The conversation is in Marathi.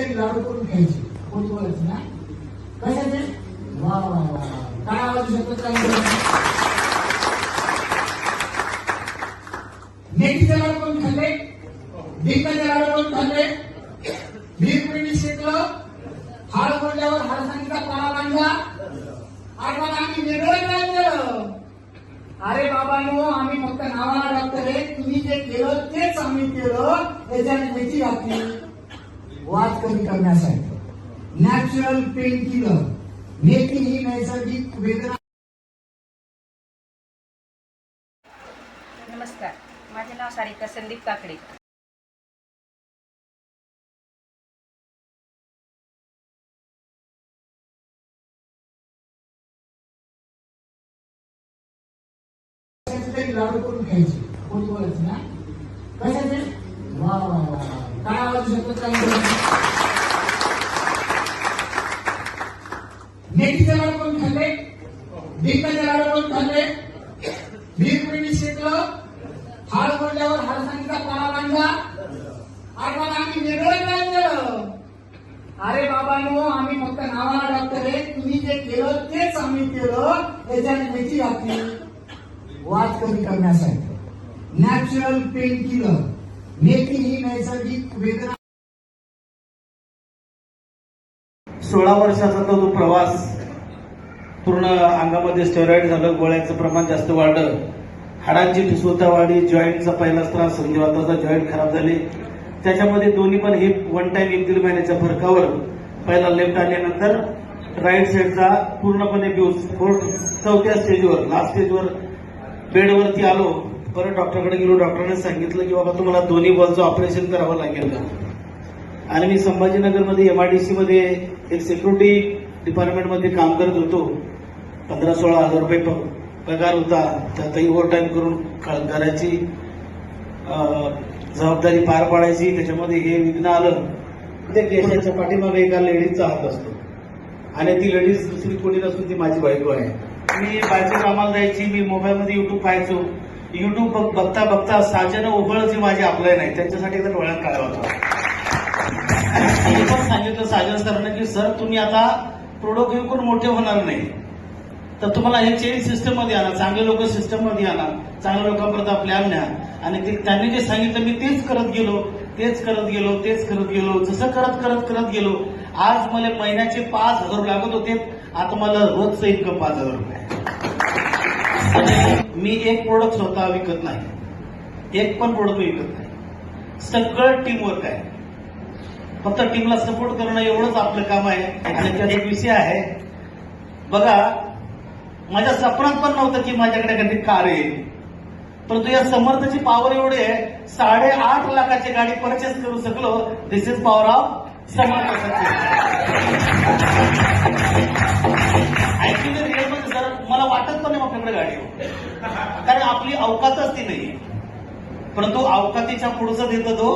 तरी लाडू करून खायची कोणी बोलायचं ना कशाचे वा वा वा वा. काय आवाज शकतो काय मेथीचे लाडू कोण खाल्ले डिंकाचे लाडू कोण खाल्ले भीमपिंडी शेकलं हाड पडल्यावर हाड सांगितला पाळा बांधला आठवण आम्ही वेगळं काय केलं अरे बाबांनो आम्ही फक्त नावाला डॉक्टर आहे तुम्ही जे केलं तेच आम्ही केलं त्याच्यात मेथी घातली वाद कमी करण्यासाठी. नॅचरल पेन किलर मेथी ही नैसर्गिक वेदना नमस्कार. माझे नाव सारिका संदीप काकडे. लाडू करून खायची? कोणी बोलायचं ना? कशाचे? वा वा वा. काय आवाज शकतो? काय मेथीचे लाडू कोण खाल्ले? डिंकाचे लाडू कोण खाल्ले? भीमपिंडी शेकलं हाड पडल्यावर हाड सांगितला पाळा बांधला आठवण आम्ही वेगळं काय केलं. अरे बाबांनो आम्ही फक्त नावाला डॉक्टर आहे. तुम्ही जे केलं तेच आम्ही केलं. त्याच्याने मेथी घातली वाद कमी करण्यासाठी. नॅचरल पेन किलर नेती ही नैसर्गिक वेदना. सोळा वर्षाचा तो प्रवास पूर्ण अंगामध्ये स्टेरॉइड झालं गोळ्याचं प्रमाण जास्त वाढलं हाडांची ठिसूता वाढली जॉईंटचा पहिलाच त्रास संधिवाताचा जॉईंट खराब झाले. त्याच्यामध्ये दोन्ही पण हे वन टाइम एक दीड महिन्याच्या फरकावर पहिला लेफ्ट आल्यानंतर राईट साईडचा पूर्णपणे फोर्थ चौथ्या स्टेजवर लास्ट स्टेजवर बेडवरती आलो. परत डॉक्टरकडे गेलो डॉक्टरने सांगितलं की बाबा तुम्हाला दोन्ही बॉलचं ऑपरेशन करावं लागेल आणि मी संभाजीनगरमध्ये एमआयडीसी मध्ये एक सिक्युरिटी डिपार्टमेंटमध्ये काम करत होतो. पंधरा सोळा हजार रुपये पगार होता. त्यातही ओव्हर टाईम करून क- घराची जबाबदारी पार पाडायची. त्याच्यामध्ये हे विघ्न आलं. ते केसाच्या पाठीमागे एका लेडीजचा हात असतो. आणि ती लेडीज दुसरी कोणी नसून ती माझी बायको आहे. मी बायको कामाला जायची. मी मोबाईलमध्ये युट्यूब पाहायचो. युट्यूब बघ- बघता बघता साजन ओघळ जे माझे आपले नाही त्यांच्यासाठी तर डोळ्यात काढा होता पण सांगितलं साजन सरांना की सर तुम्ही आता प्रोडक्ट विकून मोठे होणार नाही. तर तुम्हाला हे चेंज सिस्टममध्ये आणा चांगले लोक सिस्टममध्ये आणा चांगल्या लोकांपर्यंत प्लॅन न्या. आणि ते त्यांनी जे सांगितलं मी तेच करत गेलो तेच करत गेलो तेच करत गेलो जसं करत करत करत गेलो. आज मला महिन्याचे पाच हजार लागत होते आता मला रोजचं इन्कम पाच हजार रुपये. मी एक प्रोडक्ट स्वतः विकत नाही. एक पण प्रोडक्ट विकत नाही. सगळं टीम वर्क आहे. फक्त टीमला सपोर्ट करणं एवढंच आपलं काम आहे. आणि त्यात एक विषय आहे. बघा माझ्या सपनात पण नव्हतं की माझ्याकडे कधी कार येईल. परंतु या समर्थाची पॉवर एवढी आहे साडेआठ लाखाची गाडी परचेस करू शकलो this is power of Samarth आहे. कारण आपली अवकातच ती नाही परंतु अवकातीच्या पुढचं देतो तो